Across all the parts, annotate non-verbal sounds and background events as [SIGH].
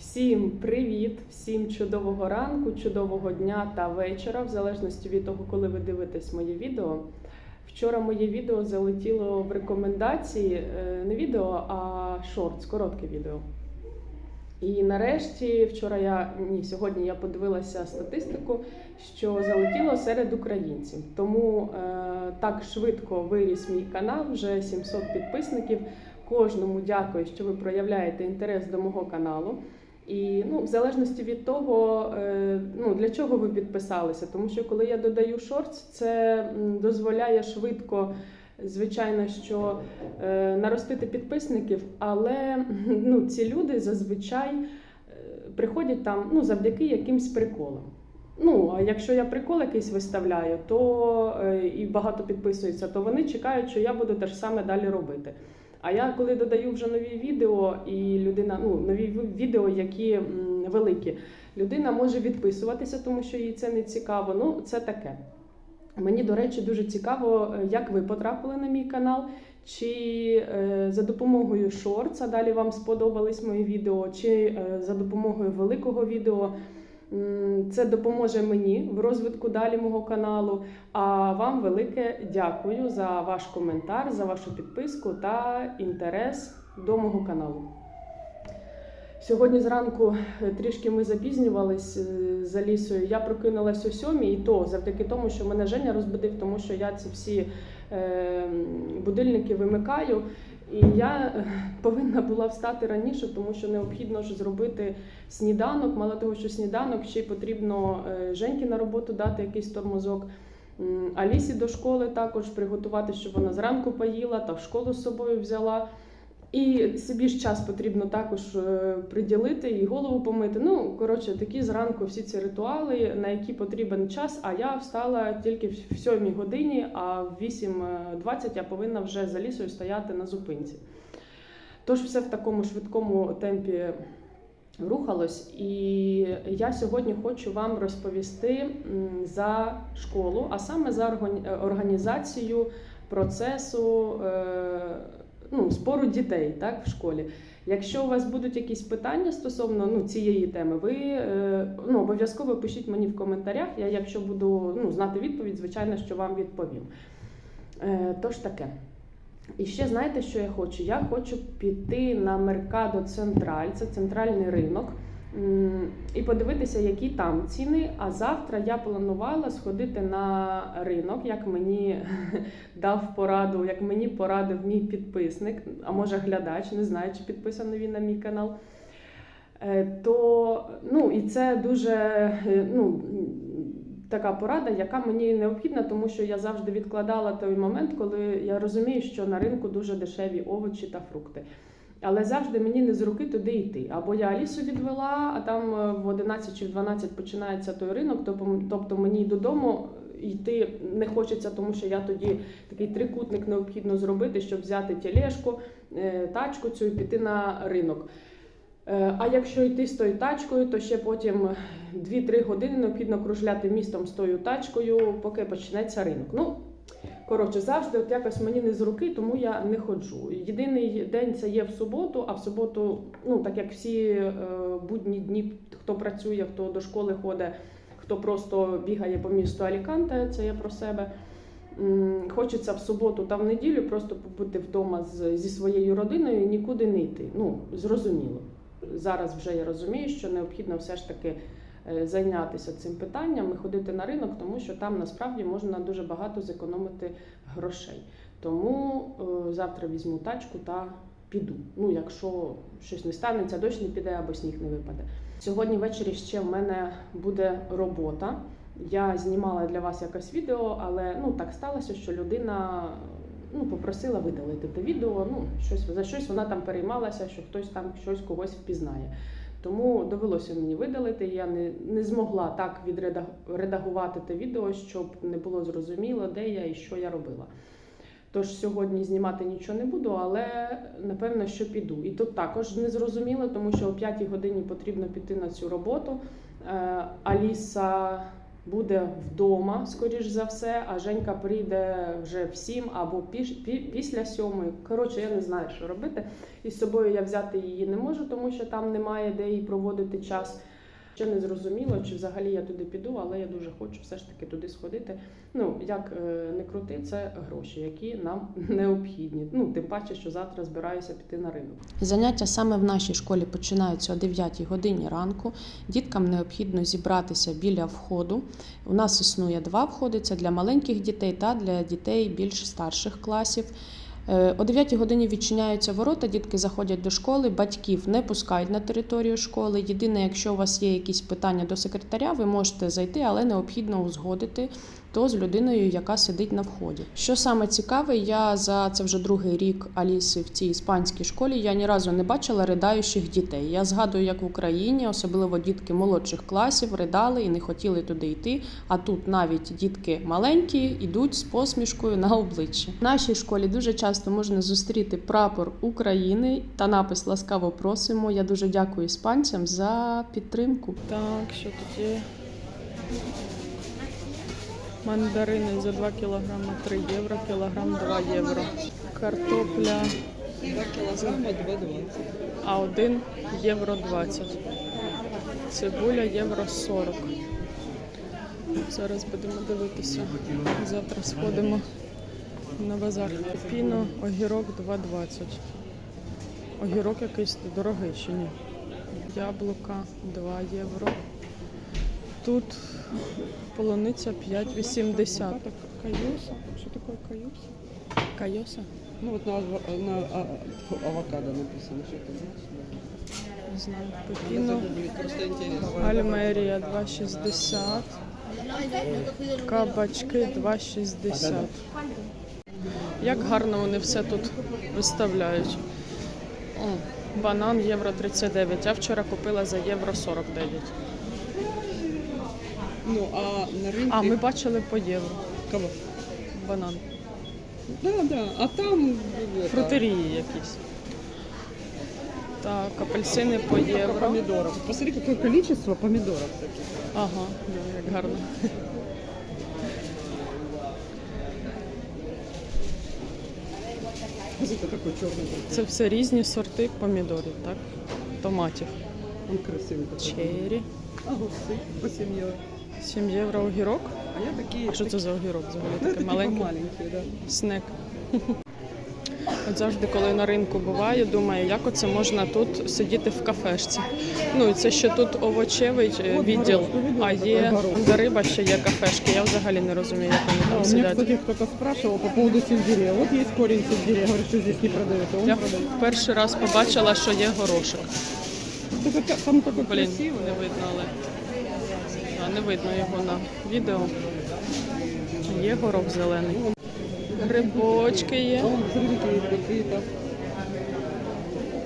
Всім привіт, всім чудового ранку, чудового дня та вечора, в залежності від того, коли ви дивитесь моє відео. Вчора моє відео залетіло в рекомендації, е, не відео, а шортс, коротке відео. І нарешті, вчора я ні, сьогодні я подивилася статистику, що залетіло серед українців. Тому е, так швидко виріс мій канал, вже 700 підписників. Кожному дякую, що ви проявляєте інтерес до мого каналу. І ну, в залежності від того, е, ну, для чого ви підписалися. Тому що коли я додаю шортс, це дозволяє швидко, звичайно, що е, наростити підписників, але [LAUGHS] ну, ці люди зазвичай е, приходять там ну, завдяки якимсь приколам. Ну, а якщо я прикол якийсь виставляю, то і багато підписується, то вони чекають, що я буду те ж саме далі робити. А я коли додаю вже нові відео, і людина, ну нові відео, які м, великі, людина може відписуватися, тому що їй це не цікаво. Ну, це таке. Мені, до речі, дуже цікаво, е, як ви потрапили на мій канал, чи е, за допомогою шортса далі вам сподобались мої відео, чи е, за допомогою великого відео. Це допоможе мені в розвитку далі мого каналу. А вам велике дякую за ваш коментар, за вашу підписку та інтерес до мого каналу. Сьогодні зранку е, трішки ми запізнювались е, за лісою. Я прокинулась о сьомій, і то завдяки тому, що мене Женя розбудив, тому що я ці всі е, будильники вимикаю. І я е, [LAUGHS] повинна була встати раніше, тому що необхідно ж зробити сніданок. Мало того, що сніданок ще й потрібно е, Женьки на роботу дати якийсь тормозок. Алісі до школи також приготувати, щоб вона зранку поїла та в школу з собою взяла. І собі ж час потрібно також е, приділити і голову помити. Ну, коротше, такі зранку всі ці ритуали, на які потрібен час. А я встала тільки в 7 годині, а в 8.20 я повинна вже за лісою стояти на зупинці. Тож все в такому швидкому темпі рухалось. І я сьогодні хочу вам розповісти за школу, а саме за е, організацію процесу. е, ну, спору дітей так, в школі. Якщо у вас будуть якісь питання стосовно ну, цієї теми, ви е, ну, обов'язково пишіть мені в коментарях. Я, якщо буду ну, знати відповідь, звичайно, що вам відповім. Е, тож таке. І ще знаєте, що я хочу? Я хочу піти на Меркадо Централь, це центральний ринок, і подивитися, які там ціни. А завтра я планувала сходити на ринок, як мені [LAUGHS] дав пораду, як мені порадив мій підписник, а може глядач, не знаю, чи підписаний він на мій канал. Е, То ну і це дуже е, ну, така порада, яка мені необхідна, тому що я завжди відкладала той момент, коли я розумію, що на ринку дуже дешеві овочі та фрукти. Але завжди мені не з руки туди йти. Або я Алісу відвела, а там е, в 11 чи в 12 починається той ринок, тобто- тобто мені додому йти не хочеться, тому що я тоді такий трикутник необхідно зробити, щоб взяти тележку, е, тачку цю і піти на ринок. Е, А якщо йти з тою тачкою, то ще потім 2-3 години необхідно кружляти містом з тою тачкою, поки почнеться ринок. Ну, коротше, завжди от якось мені не з руки, тому я не ходжу. Єдиний день це є в суботу, а в суботу, ну так як всі е, будні дні, хто працює, хто до школи ходить, хто просто бігає по місту Аліканте, це я про себе. Хочеться в суботу та в неділю просто побути вдома з, зі своєю родиною нікуди не йти. Ну, зрозуміло. Зараз вже я розумію, що необхідно все ж таки зайнятися цим питанням і ходити на ринок, тому що там насправді можна дуже багато зекономити грошей. Тому е, завтра візьму тачку та піду. Ну, якщо щось не станеться, дощ не піде або сніг не випаде. Сьогодні ввечері ще в мене буде робота. Я знімала для вас якесь відео, але ну так сталося, що людина ну, попросила видалити те відео. Ну, щось за щось вона там переймалася, що хтось там щось когось впізнає. Тому довелося мені видалити. Я не, не змогла так відредагувати те відео, щоб не було зрозуміло, де я і що я робила. Тож сьогодні знімати нічого не буду, але напевно, що піду. І тут також не зрозуміло, тому що о 5 годині потрібно піти на цю роботу. Е, Аліса буде вдома, скоріш за все, а Женька прийде вже в сім або після сьомої. Коротше, я не знаю, що робити. І з собою я взяти її не можу, тому що там немає де їй проводити час. Ще не зрозуміло, чи взагалі я туди піду, але я дуже хочу все ж таки туди сходити. Ну, як е, не крути, це гроші, які нам [LAUGHS] необхідні. Ну, тим паче, що завтра збираюся піти на ринок. Заняття саме в нашій школі починаються о 9 годині ранку. Діткам необхідно зібратися біля входу. У нас існує два входи: це для маленьких дітей та для дітей більш старших класів. Е, О 9 годині відчиняються ворота, дітки заходять до школи, батьків не пускають на територію школи. Єдине, якщо у вас є якісь питання до секретаря, ви можете зайти, але необхідно узгодити то з людиною, яка сидить на вході. Що саме цікаве, я за це вже другий рік Аліси в цій іспанській школі. Я ні разу не бачила ридаючих дітей. Я згадую, як в Україні, особливо дітки молодших класів, ридали і не хотіли туди йти. А тут навіть дітки маленькі йдуть з посмішкою на обличчі. В нашій школі дуже часто можна зустріти прапор України та напис Ласкаво просимо. Я дуже дякую іспанцям за підтримку. Так, що тут є? Мандарини за 2 кілограми 3 євро, кілограм 2 євро. Картопля 2 кілограми 2,20. А 1 євро 20. Цибуля євро 40. Зараз будемо дивитися. Завтра сходимо на базар. Піно, огірок 2,20. Огірок якийсь дорогий чи ні? Яблука 2 євро. Тут полуниця 5,80. Кайоса. Что такое кайоса? Кайоса? Ну вот на, на а, авокадо написано, что это значит. Не знаю. Загуглить. Альмерія 2,60. Кабачки 2,60. Як гарно вони все тут виставляють. О, банан євро 39. Я вчора купила за євро 49. Ну, а на рынке... А, ми бачили по євро. Кого? Банан. Да, да. А там... это, Фрутерії якісь. Так, апельсини по сколько євро. помидоров. Посмотри, какое количество помидоров таких. Ага, диви, як гарно. Вот это такой черный. Це все різні сорти помідорів, так? Томатів. Он красивый такой. Черрі. Огурцы по 7 евро. 7 євро огірок. А я такие... Що це за огірок взагалі? Ну, Такий маленький маленькие, да. снек. [LAUGHS] От завжди, коли на ринку буваю, думаю, як оце можна тут сидіти в кафешці. Ну і це ще тут овочевий е, От відділ, а є риба ще є кафешки. Я взагалі не розумію, як вони там сидять. кстати, кто-то спрашивал по поводу сельдерея. Вот есть корень сельдерея, говорит, что здесь не продается. Я перший раз побачила, що є горошок. Там Блін, не видно, але а, не видно його на відео. Є горох зелений. Грибочки є. А вон, смотри, какие какие-то.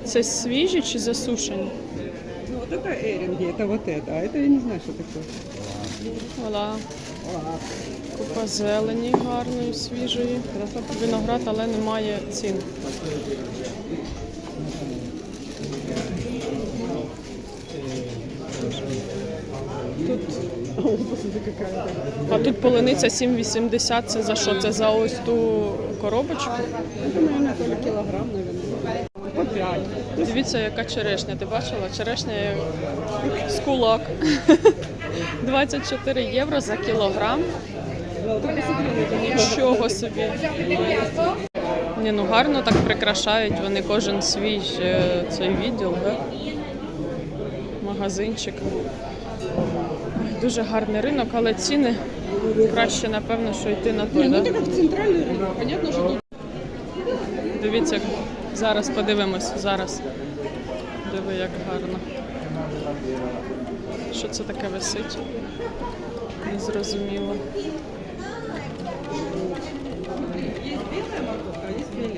Це свіжі чи засушені? Ну, вот это эринги, это вот это. А это я не знаю, что такое. Ола. А, Купа зелені гарної, свіжої. Виноград, але немає цін. Тут, а посмотри, а тут полуниця 7,80. Це за що? Це за ось ту коробочку? Наверное, наверное. По 5. Дивіться, яка черешня. Ти бачила? Черешня з кулак. [LAUGHS] 24 євро за кілограм. Нічого собі. Ні, ну гарно так прикрашають вони кожен свій е, цей відділ, да? магазинчик Дуже гарний ринок, але ціни краще, напевно, що йти на той. Не, ну Да? это как центральный рынок. Понятно, что тут Дивіться, зараз подивимось, зараз. Диви, як гарно. Що це таке висить? Незрозуміло.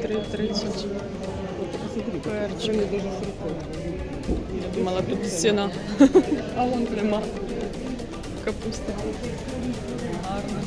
3,30. посмотри, Перчик. они даже с рукой. Я думала, тут ціна. А вон Нема. капуста. Гарно.